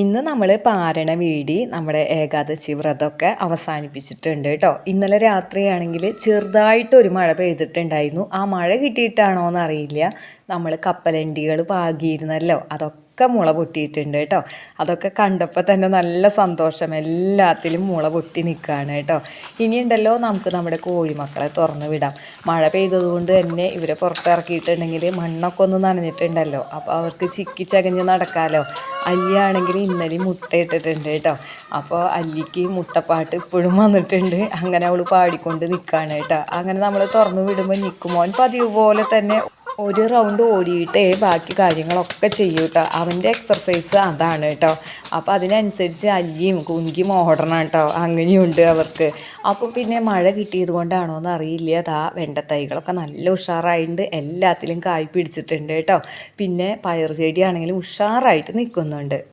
ഇന്ന് നമ്മൾ പാരണ വീടി നമ്മുടെ ഏകാദശി വ്രതമൊക്കെ അവസാനിപ്പിച്ചിട്ടുണ്ട് കേട്ടോ ഇന്നലെ രാത്രിയാണെങ്കിൽ ചെറുതായിട്ടൊരു മഴ പെയ്തിട്ടുണ്ടായിരുന്നു. ആ മഴ കിട്ടിയിട്ടാണോ എന്നറിയില്ല. നമ്മൾ കപ്പലണ്ടികൾ പാകിയിരുന്നല്ലോ. അതൊക്കെ മുള പൊട്ടിയിട്ടുണ്ട് കേട്ടോ അതൊക്കെ കണ്ടപ്പോൾ തന്നെ നല്ല സന്തോഷം. എല്ലാത്തിലും മുള പൊട്ടി നിൽക്കുകയാണ് കേട്ടോ ഇനിയുണ്ടല്ലോ നമുക്ക് നമ്മുടെ കോഴിമക്കളെ തുറന്ന് വിടാം. മഴ പെയ്തതുകൊണ്ട് തന്നെ ഇവരെ പുറത്തിറക്കിയിട്ടുണ്ടെങ്കിൽ മണ്ണൊക്കെ ഒന്ന് നനഞ്ഞിട്ടുണ്ടല്ലോ. അപ്പോൾ അവർക്ക് ചിക്കിച്ചകഞ്ഞ് നടക്കാമല്ലോ അല്ലിയാണെങ്കിൽ ഇന്നലെ മുട്ട ഇട്ടിട്ടുണ്ട് കേട്ടോ. അപ്പോൾ അല്ലിക്ക് മുട്ടപ്പാട്ട് ഇപ്പോഴും വന്നിട്ടുണ്ട്. അങ്ങനെ അവൾ പാടിക്കൊണ്ട് നിൽക്കുകയാണ് കേട്ടോ. അങ്ങനെ നമ്മൾ തുറന്നു വിടുമ്പോൾ നിൽക്കുമോൻ പതിവ് പോലെ തന്നെ ഒരു റൗണ്ട് ഓടിയിട്ടേ ബാക്കി കാര്യങ്ങളൊക്കെ ചെയ്യൂ കേട്ടോ. അവന്റെ എക്സർസൈസ് അതാണ് കേട്ടോ. അപ്പോൾ അതിനനുസരിച്ച് അല്ലിയും കുങ്കിയും ഓടണം കേട്ടോ. അങ്ങനെയുണ്ട് അവർക്ക്. അപ്പോൾ പിന്നെ മഴ കിട്ടിയത് കൊണ്ടാണോ എന്ന് അറിയില്ല അതാ വെണ്ടത്തൈകളൊക്കെ നല്ല ഉഷാറായിട്ടുണ്ട് എല്ലാത്തിലും കായ് പിടിച്ചിട്ടുണ്ട് കേട്ടോ. പിന്നെ പയർ ചെടിയാണെങ്കിലും ഉഷാറായിട്ട് നിൽക്കുന്നുണ്ട്